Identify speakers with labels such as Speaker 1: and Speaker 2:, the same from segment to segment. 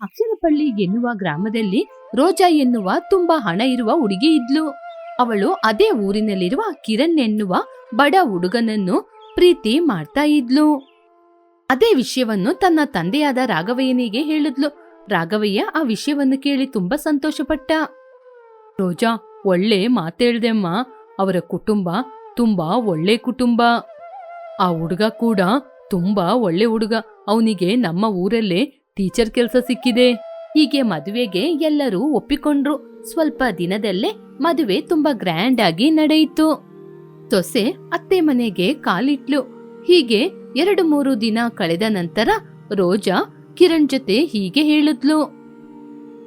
Speaker 1: ಅಕ್ಷರಪಳ್ಳಿ ಎನ್ನುವ ಗ್ರಾಮದಲ್ಲಿ ರೋಜಾ ಎನ್ನುವ ತುಂಬಾ ಹಣ ಇರುವ ಹುಡುಗಿ ಇದ್ಲು. ಅವಳು ಅದೇ ಊರಿನಲ್ಲಿರುವ ಕಿರಣ್ ಎನ್ನುವ ಬಡ ಹುಡುಗನನ್ನು ಪ್ರೀತಿ ಮಾಡ್ತಾ ಇದ್ಲು. ಅದೇ ವಿಷಯವನ್ನು ತನ್ನ ತಂದೆಯಾದ ರಾಘವಯ್ಯನಿಗೆ ಹೇಳಿದ್ಲು. ರಾಘವಯ್ಯ ಆ ವಿಷಯವನ್ನು ಕೇಳಿ ತುಂಬಾ ಸಂತೋಷಪಟ್ಟ. ರೋಜಾ, ಒಳ್ಳೆ ಮಾತೇಳ್ದೆಮ್ಮ ಅವರ ಕುಟುಂಬ ತುಂಬಾ ಒಳ್ಳೆ ಕುಟುಂಬ. ಆ ಹುಡುಗ ಕೂಡ ತುಂಬಾ ಒಳ್ಳೆ ಹುಡುಗ. ಅವನಿಗೆ ನಮ್ಮ ಊರಲ್ಲೇ ಟೀಚರ್ ಕೆಲಸ ಸಿಕ್ಕಿದೆ. ಹೀಗೆ ಮದುವೆಗೆ ಎಲ್ಲರೂ ಒಪ್ಪಿಕೊಂಡ್ರು. ಸ್ವಲ್ಪ ದಿನದಲ್ಲೇ ಮದುವೆ ತುಂಬಾ ಗ್ರ್ಯಾಂಡ್ ಆಗಿ ನಡೆಯಿತು. ತೊಸೆ ಅತ್ತೆ ಮನೆಗೆ ಕಾಲಿಟ್ಲು. ಹೀಗೆ ಎರಡು ಮೂರು ದಿನ ಕಳೆದ ನಂತರ ರೋಜಾ ಕಿರಣ್ ಜೊತೆ ಹೀಗೆ ಹೇಳಿದ್ಲು.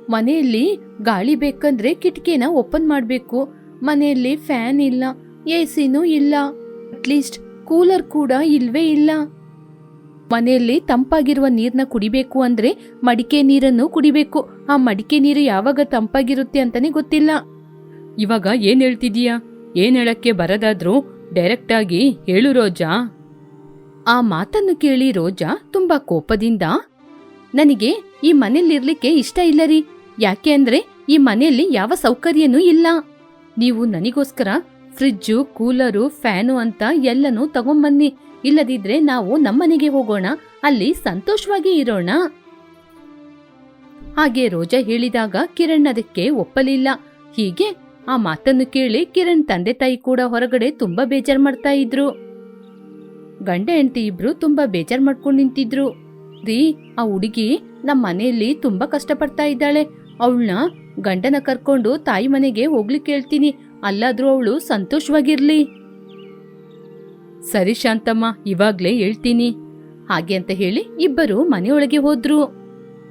Speaker 1: ಮನೆಯಲ್ಲಿ ಗಾಳಿ ಬೇಕಂದ್ರೆ ಕಿಟಕಿನ ಓಪನ್ ಮಾಡಬೇಕು. ಮನೆಯಲ್ಲಿ ಫ್ಯಾನ್ ಇಲ್ಲ, ಎಸಿನೂ ಇಲ್ಲ. ಅಟ್ಲೀಸ್ಟ್ ಕೂಲರ್ ಕೂಡ ಇಲ್ವೇ ಇಲ್ಲ. ಮನೆಯಲ್ಲಿ ತಂಪಾಗಿರುವ ನೀರನ್ನ ಕುಡಿಬೇಕು ಅಂದ್ರೆ ಮಡಿಕೆ ನೀರನ್ನು ಕುಡಿಬೇಕು. ಆ ಮಡಿಕೆ ನೀರು ಯಾವಾಗ ತಂಪಾಗಿರುತ್ತೆ ಅಂತಾನೆ ಗೊತ್ತಿಲ್ಲ. ಇವಾಗ ಏನ್ ಹೇಳ್ತಿದೀಯಾ? ಏನ್ ಹೇಳಕ್ಕೆ ಬರದಾದ್ರೂ ಡೈರೆಕ್ಟ್ ಆಗಿ ಹೇಳು ರೋಜಾ. ಆ ಮಾತನ್ನು ಕೇಳಿ ರೋಜಾ ತುಂಬಾ ಕೋಪದಿಂದ, ನನಗೆ ಈ ಮನೆಯಲ್ಲಿರ್ಲಿಕ್ಕೆ ಇಷ್ಟ ಇಲ್ಲ ರೀ. ಯಾಕೆ ಅಂದ್ರೆ ಈ ಮನೆಯಲ್ಲಿ ಯಾವ ಸೌಕರ್ಯನೂ ಇಲ್ಲ. ನೀವು ನನಗೋಸ್ಕರ ಫ್ರಿಜ್ಜು ಕೂಲರು ಫ್ಯಾನು ಅಂತ ಎಲ್ಲನೂ ತಗೊಂಬನ್ನಿ. ಇಲ್ಲದಿದ್ರೆ ನಾವು ನಮ್ಮನೆಗೆ ಹೋಗೋಣ, ಅಲ್ಲಿ ಸಂತೋಷವಾಗಿ ಇರೋಣ. ಹಾಗೆ ರೋಜಾ ಹೇಳಿದಾಗ ಕಿರಣ್ ಅದಕ್ಕೆ ಒಪ್ಪಲಿಲ್ಲ. ಹೀಗೆ ಆ ಮಾತನ್ನು ಕೇಳಿ ಕಿರಣ್ ತಂದೆ ತಾಯಿ ಕೂಡ ಹೊರಗಡೆ ತುಂಬಾ ಬೇಜಾರ್ ಮಾಡ್ತಾ ಇದ್ರು. ಗಂಡ ಹೆಂಡತಿ ಇಬ್ರು ತುಂಬಾ ಬೇಜಾರ್ ಮಾಡ್ಕೊಂಡು ನಿಂತಿದ್ರು. ರೀ, ಆ ಹುಡುಗಿ ನಮ್ಮ ಮನೆಯಲ್ಲಿ ತುಂಬಾ ಕಷ್ಟಪಡ್ತಾ ಇದ್ದಾಳೆ. ಅವಳನ್ನ ಗಂಡನ ಕರ್ಕೊಂಡು ತಾಯಿ ಮನೆಗೆ ಹೋಗ್ಲಿಕ್ಕೆ ಹೇಳ್ತೀನಿ. ಅಲ್ಲಾದ್ರೂ ಅವಳು ಸಂತೋಷವಾಗಿರ್ಲಿ. ಸರಿ ಶಾಂತಮ್ಮ, ಇವಾಗ್ಲೇ ಹೇಳ್ತೀನಿ. ಹಾಗೆ ಅಂತ ಹೇಳಿ ಇಬ್ಬರು ಮನೆಯೊಳಗೆ ಹೋದ್ರು.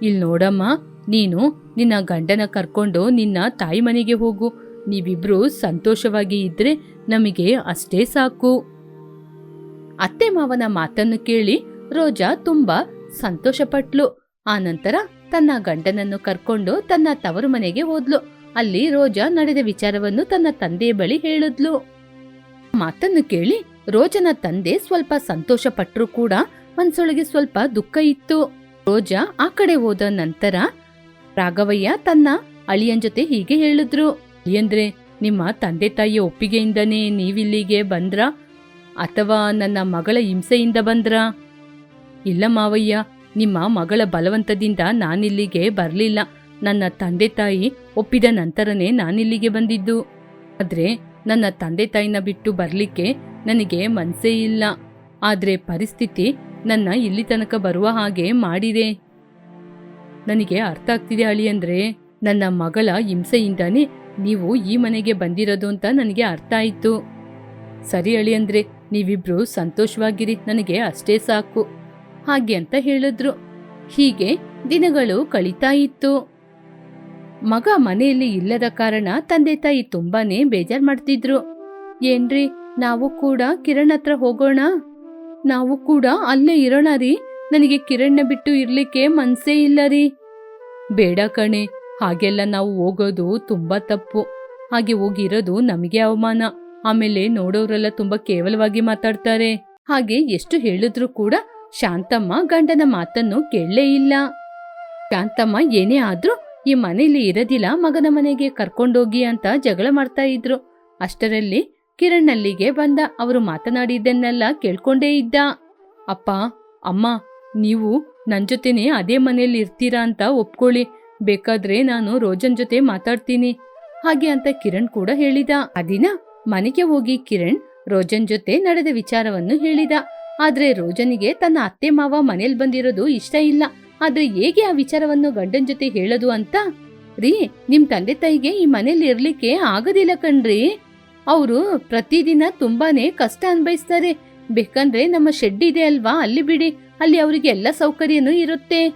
Speaker 1: ಇಲ್ಲಿ ನೋಡಮ್ಮ, ನೀನು ನಿನ್ನ ಗಂಡನ ಕರ್ಕೊಂಡು ನಿನ್ನ ತಾಯಿ ಮನೆಗೆ ಹೋಗು. ನೀವಿಬ್ರು ಸಂತೋಷವಾಗಿ ಇದ್ರೆ ನಮಗೆ ಅಷ್ಟೇ ಸಾಕು. ಅತ್ತೆ ಮಾವನ ಮಾತನ್ನು ಕೇಳಿ ರೋಜಾ ತುಂಬಾ ಸಂತೋಷಪಟ್ಲು. ಆನಂತರ ತನ್ನ ಗಂಡನನ್ನು ಕರ್ಕೊಂಡು ತನ್ನ ತವರು ಮನೆಗೆ ಹೋದ್ಲು. ಅಲ್ಲಿ ರೋಜಾ ನಡೆದ ವಿಚಾರವನ್ನು ತನ್ನ ತಂದೆಯ ಬಳಿ ಹೇಳಿದ್ಲು. ಮಾತನ್ನು ಕೇಳಿ ರೋಜನ ತಂದೆ ಸ್ವಲ್ಪ ಸಂತೋಷ ಪಟ್ಟರೂ ಕೂಡ ಮನ್ಸೊಳಗೆ ಸ್ವಲ್ಪ ದುಃಖ ಇತ್ತು. ರೋಜಾ ಆ ಕಡೆ ಹೋದ ನಂತರ ರಾಘವಯ್ಯ ತನ್ನ ಅಳಿಯನ್ ಜೊತೆ ಹೀಗೆ ಹೇಳಿದ್ರು. ಅಳಿಯಂದ್ರೆ, ನಿಮ್ಮ ತಂದೆ ತಾಯಿಯ ಒಪ್ಪಿಗೆಯಿಂದನೇ ನೀವಿಲ್ಲಿಗೆ ಬಂದ್ರಾ? ಅಥವಾ ನನ್ನ ಮಗಳ ಹಿಂಸೆಯಿಂದ ಬಂದ್ರಾ? ಇಲ್ಲ ಮಾವಯ್ಯ, ನಿಮ್ಮ ಮಗಳ ಬಲವಂತದಿಂದ ನಾನಿಲ್ಲಿಗೆ ಬರಲಿಲ್ಲ. ನನ್ನ ತಂದೆ ತಾಯಿ ಒಪ್ಪಿದ ನಂತರನೇ ನಾನಿಲ್ಲಿಗೆ ಬಂದಿದ್ದು. ಆದ್ರೆ ನನ್ನ ತಂದೆ ತಾಯಿನ ಬಿಟ್ಟು ಬರ್ಲಿಕ್ಕೆ ನನಗೆ ಮನಸೇ ಇಲ್ಲ. ಆದರೆ ಪರಿಸ್ಥಿತಿ ನನ್ನ ಇಲ್ಲಿ ತನಕ ಬರುವ ಹಾಗೆ ಮಾಡಿದೆ. ನನಗೆ ಅರ್ಥ ಆಗ್ತಿದೆ ಅಳಿ ಅಂದ್ರೆ ನನ್ನ ಮಗಳ ಹಿಂಸೆಯಿಂದಾನೇ ನೀವು ಈ ಮನೆಗೆ ಬಂದಿರೋದು ಅಂತ ನನಗೆ ಅರ್ಥ ಆಯ್ತು. ಸರಿ ಅಳಿ ಅಂದ್ರೆ ನೀವಿಬ್ರು ಸಂತೋಷವಾಗಿರಿ, ನನಗೆ ಅಷ್ಟೇ ಸಾಕು. ಹಾಗೆ ಅಂತ ಹೇಳಿದ್ರು. ಹೀಗೆ ದಿನಗಳು ಕಳೀತಾ ಇತ್ತು. ಮಗ ಮನೆಯಲ್ಲಿ ಇಲ್ಲದ ಕಾರಣ ತಂದೆ ತಾಯಿ ತುಂಬಾನೇ ಬೇಜಾರ್ ಮಾಡ್ತಿದ್ರು. ಏನ್ರಿ? ನಾವು ಕೂಡ ಕಿರಣ್ ಹತ್ರ ಹೋಗೋಣ? ನಾವು ಕೂಡ ಅಲ್ಲೇ ಇರೋಣ ರೀ. ನನಗೆ ಕಿರಣ್ನ ಬಿಟ್ಟು ಇರ್ಲಿಕ್ಕೆ ಮನ್ಸೇ ಇಲ್ಲ ರೀ. ಬೇಡ ಕಣೆ. ಹಾಗೆಲ್ಲ ನಾವು ಹೋಗೋದು ತುಂಬಾ ತಪ್ಪು. ಹಾಗೆ ಹೋಗಿರೋದು ನಮಗೆ ಅವಮಾನ. ಆಮೇಲೆ ನೋಡೋರೆಲ್ಲ ತುಂಬಾ ಕೇವಲವಾಗಿ ಮಾತಾಡ್ತಾರೆ. ಹಾಗೆ ಎಷ್ಟು ಹೇಳಿದ್ರು ಕೂಡ ಶಾಂತಮ್ಮ ಗಂಡನ ಮಾತನ್ನು ಕೇಳಲೇ ಇಲ್ಲ. ಶಾಂತಮ್ಮ, ಏನೇ ಆದ್ರೂ ಈ ಮನೇಲಿ ಇರೋದಿಲ್ಲ ಮಗನ ಮನೆಗೆ ಕರ್ಕೊಂಡೋಗಿ ಅಂತ ಜಗಳ ಮಾಡ್ತಾ ಇದ್ರು. ಅಷ್ಟರಲ್ಲಿ ಕಿರಣ್ ಅಲ್ಲಿಗೆ ಬಂದ ಅವರು ಮಾತನಾಡಿದ್ದನ್ನೆಲ್ಲ ಕೇಳ್ಕೊಂಡೇ ಇದ್ದ. ಅಪ್ಪ, ಅಮ್ಮ, ನೀವು ನನ್ ಜೊತೆನೆ ಅದೇ ಮನೆಯಲ್ಲಿ ಇರ್ತೀರಾ ಅಂತ ಒಪ್ಕೊಳ್ಳಿ. ಬೇಕಾದ್ರೆ ನಾನು ರೋಜನ್ ಜೊತೆ ಮಾತಾಡ್ತೀನಿ. ಹಾಗೆ ಅಂತ ಕಿರಣ್ ಕೂಡ ಹೇಳಿದ. ಅದಿನ ಮನೆಗೆ ಹೋಗಿ ಕಿರಣ್ ರೋಜನ್ ಜೊತೆ ನಡೆದ ವಿಚಾರವನ್ನು ಹೇಳಿದ. ಆದ್ರೆ ರೋಜನಿಗೆ ತನ್ನ ಅತ್ತೆ ಮಾವ ಮನೇಲಿ ಬಂದಿರೋದು ಇಷ್ಟ ಇಲ್ಲ. ಆದ್ರೆ ಹೇಗೆ ಆ ವಿಚಾರವನ್ನು ಗಂಡನ್ ಜೊತೆ ಹೇಳೋದು ಅಂತ? ರೀ, ನಿಮ್ ತಂದೆ ತಾಯಿಗೆ ಈ ಮನೇಲಿ ಇರ್ಲಿಕ್ಕೆ ಆಗೋದಿಲ್ಲ ಕಣ್ರಿ. ಅವರು ಪ್ರತಿದಿನ ತುಂಬಾನೇ ಕಷ್ಟ ಅನ್ಭವಿಸ್ತಾರೆ. ಬೇಕಂದ್ರೆ ನಮ್ಮ ಶೆಡ್ ಇದೆ ಅಲ್ವಾ? ಅಲ್ಲಿ ಬಿಡಿ. ಅಲ್ಲಿ ಅವರಿಗೆ ಎಲ್ಲ ಸೌಕರ್ಯನೂ ಇರುತ್ತೆ.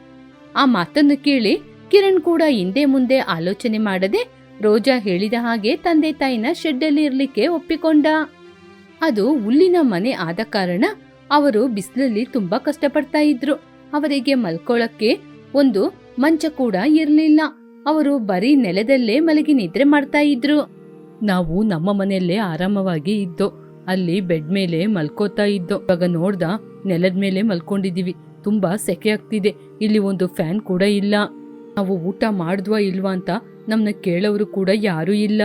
Speaker 1: ಆ ಮಾತನ್ನು ಕೇಳಿ ಕಿರಣ್ ಕೂಡ ಹಿಂದೆ ಮುಂದೆ ಆಲೋಚನೆ ಮಾಡದೆ ರೋಜಾ ಹೇಳಿದ ಹಾಗೆ ತಂದೆ ತಾಯಿನ ಶೆಡ್ಡಲ್ಲಿ ಇರ್ಲಿಕ್ಕೆ ಒಪ್ಪಿಕೊಂಡ. ಅದು ಹುಲ್ಲಿನ ಮನೆ ಆದ ಕಾರಣ ಅವರು ಬಿಸಿಲಲ್ಲಿ ತುಂಬಾ ಕಷ್ಟಪಡ್ತಾ ಇದ್ರು. ಅವರಿಗೆ ಮಲ್ಕೊಳ್ಳಕ್ಕೆ ಒಂದು ಮಂಚ ಕೂಡ ಇರಲಿಲ್ಲ. ಅವರು ಬರೀ ನೆಲದಲ್ಲೇ ಮಲಗಿ ನಿದ್ರೆ ಮಾಡ್ತಾ ಇದ್ರು. ನಾವು ನಮ್ಮ ಮನೆಯಲ್ಲೇ ಆರಾಮವಾಗಿ ಇದ್ದೋ, ಅಲ್ಲಿ ಬೆಡ್ ಮೇಲೆ ಮಲ್ಕೋತಾ ಇದ್ದೋ. ಇವಾಗ ನೋಡ್ದ, ನೆಲದ ಮೇಲೆ ಮಲ್ಕೊಂಡಿದ್ದೀವಿ. ತುಂಬಾ ಸೆಕೆ ಆಗ್ತಿದೆ. ಇಲ್ಲಿ ಒಂದು ಫ್ಯಾನ್ ಕೂಡ ಇಲ್ಲ. ನಾವು ಊಟ ಮಾಡಿದ್ವಾ ಇಲ್ವಾ ಅಂತ ನಮ್ಮನ್ನ ಕೇಳೋರು ಕೂಡ ಯಾರೂ ಇಲ್ಲ.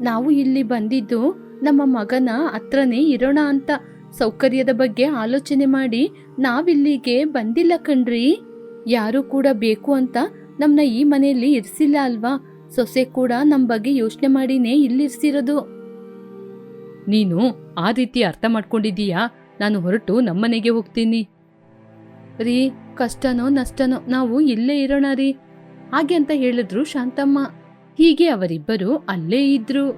Speaker 1: ನಾವು ಇಲ್ಲಿ ಬಂದಿದ್ದು ನಮ್ಮ ಮಗನ ಹತ್ರನೇ ಇರೋಣ ಅಂತ. ಸೌಕರ್ಯದ ಬಗ್ಗೆ ಆಲೋಚನೆ ಮಾಡಿ ನಾವಿಲ್ಲಿಗೆ ಬಂದಿಲ್ಲ ಕಣ್ರಿ. ಯಾರು ಕೂಡ ಬೇಕು ಅಂತ ನಮ್ನ ಈ ಮನೆಯಲ್ಲಿ ಇರಿಸಿಲ್ಲ ಅಲ್ವಾ? ಸೊಸೆ ಕೂಡ ನಮ್ಮ ಬಗ್ಗೆ ಯೋಚನೆ ಮಾಡಿನೇ ಇಲ್ಲಿರ್ಸಿರೋದು. ನೀನು ಆ ರೀತಿ ಅರ್ಥ ಮಾಡ್ಕೊಂಡಿದೀಯಾ ನಾನು ಹೊರಟು ನಮ್ಮನೆಗೆ ಹೋಗ್ತೀನಿ. ರೀ, ಕಷ್ಟನೋ ನಷ್ಟನೋ ನಾವು ಇಲ್ಲೇ ಇರೋಣ ರೀ, ಹಾಗೆ ಅಂತ ಹೇಳಿದ್ರು ಶಾಂತಮ್ಮ. ಹೀಗೆ ಅವರಿಬ್ಬರು ಅಲ್ಲೇ ಇದ್ರು.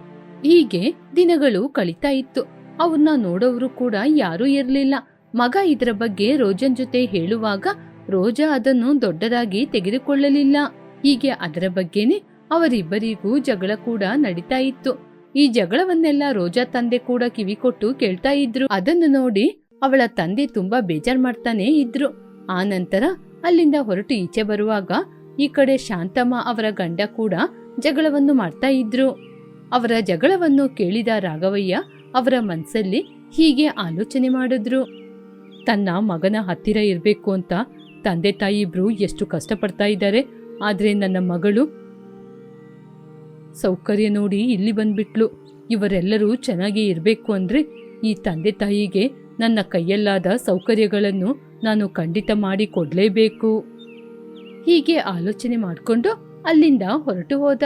Speaker 1: ಹೀಗೆ ದಿನಗಳು ಕಳೀತಾ ಇತ್ತು. ಅವ್ರನ್ನ ನೋಡೋರು ಕೂಡ ಯಾರೂ ಇರಲಿಲ್ಲ. ಮಗ ಇದರ ಬಗ್ಗೆ ರೋಜನ್ ಜೊತೆ ಹೇಳುವಾಗ ರೋಜಾ ಅದನ್ನು ದೊಡ್ಡದಾಗಿ ತೆಗೆದುಕೊಳ್ಳಲಿಲ್ಲ. ಹೀಗೆ ಅದರ ಬಗ್ಗೆನೆ ಅವರಿಬ್ಬರಿಗೂ ಜಗಳ ಕೂಡ ನಡೀತಾ ಇತ್ತು. ಈ ಜಗಳವನ್ನೆಲ್ಲ ರೋಜಾ ತಂದೆ ಕೂಡ ಕಿವಿ ಕೊಟ್ಟು ಕೇಳ್ತಾ ಇದ್ರು. ಅದನ್ನು ನೋಡಿ ಅವಳ ತಂದೆ ತುಂಬಾ ಬೇಜಾರ್ ಮಾಡ್ತಾನೆ ಇದ್ರು. ಆ ನಂತರ ಅಲ್ಲಿಂದ ಹೊರಟು ಈಚೆ ಬರುವಾಗ ಈ ಕಡೆ ಶಾಂತಮ್ಮ ಅವರ ಗಂಡ ಕೂಡ ಜಗಳವನ್ನು ಮಾಡ್ತಾ ಇದ್ರು. ಅವರ ಜಗಳವನ್ನು ಕೇಳಿದ ರಾಘವಯ್ಯ ಅವರ ಮನಸ್ಸಲ್ಲಿ ಹೀಗೆ ಆಲೋಚನೆ ಮಾಡಿದ್ರು. ತನ್ನ ಮಗನ ಹತ್ತಿರ ಇರಬೇಕು ಅಂತ ತಂದೆ ತಾಯಿ ಇಬ್ರು ಎಷ್ಟು ಕಷ್ಟಪಡ್ತಾ ಇದ್ದಾರೆ. ಆದ್ರೆ ನನ್ನ ಮಗಳು ಸೌಕರ್ಯ ನೋಡಿ ಇಲ್ಲಿ ಬಂದ್ಬಿಟ್ಲು. ಇವರೆಲ್ಲರೂ ಚೆನ್ನಾಗಿ ಇರಬೇಕು ಅಂದ್ರೆ ಈ ತಂದೆ ತಾಯಿಗೆ ನನ್ನ ಕೈಯಲ್ಲಾದ ಸೌಕರ್ಯಗಳನ್ನು ನಾನು ಖಂಡಿತ ಮಾಡಿ ಕೊಡಲೇಬೇಕು. ಹೀಗೆ ಆಲೋಚನೆ ಮಾಡಿಕೊಂಡು ಅಲ್ಲಿಂದ ಹೊರಟು ಹೋದ.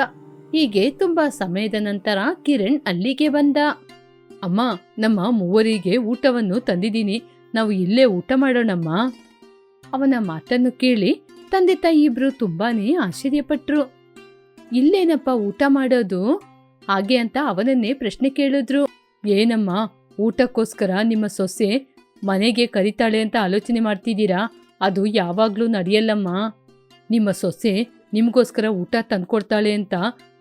Speaker 1: ಹೀಗೆ ತುಂಬಾ ಸಮಯದ ನಂತರ ಕಿರಣ್ ಅಲ್ಲಿಗೆ ಬಂದ. ಅಮ್ಮ, ನಮ್ಮ ಮೂವರಿಗೆ ಊಟವನ್ನು ತಂದಿದ್ದೀನಿ. ನಾವು ಇಲ್ಲೇ ಊಟ ಮಾಡೋಣಮ್ಮ. ಅವನ ಮಾತನ್ನು ಕೇಳಿ ತಂದೆ ತಾಯಿ ಇಬ್ರು ತುಂಬಾನೇ ಆಶ್ಚರ್ಯಪಟ್ರು. ಇಲ್ಲೇನಪ್ಪ ಊಟ ಮಾಡೋದು? ಹಾಗೆ ಅಂತ ಅವನನ್ನೇ ಪ್ರಶ್ನೆ ಕೇಳಿದ್ರು. ಏನಮ್ಮ, ಊಟಕ್ಕೋಸ್ಕರ ನಿಮ್ಮ ಸೊಸೆ ಮನೆಗೆ ಕರಿತಾಳೆ ಅಂತ ಆಲೋಚನೆ ಮಾಡ್ತಿದ್ದೀರಾ? ಅದು ಯಾವಾಗ್ಲೂ ನಡೆಯಲ್ಲಮ್ಮ. ನಿಮ್ಮ ಸೊಸೆ ನಿಮ್ಗೋಸ್ಕರ ಊಟ ತಂದ್ಕೊಡ್ತಾಳೆ ಅಂತ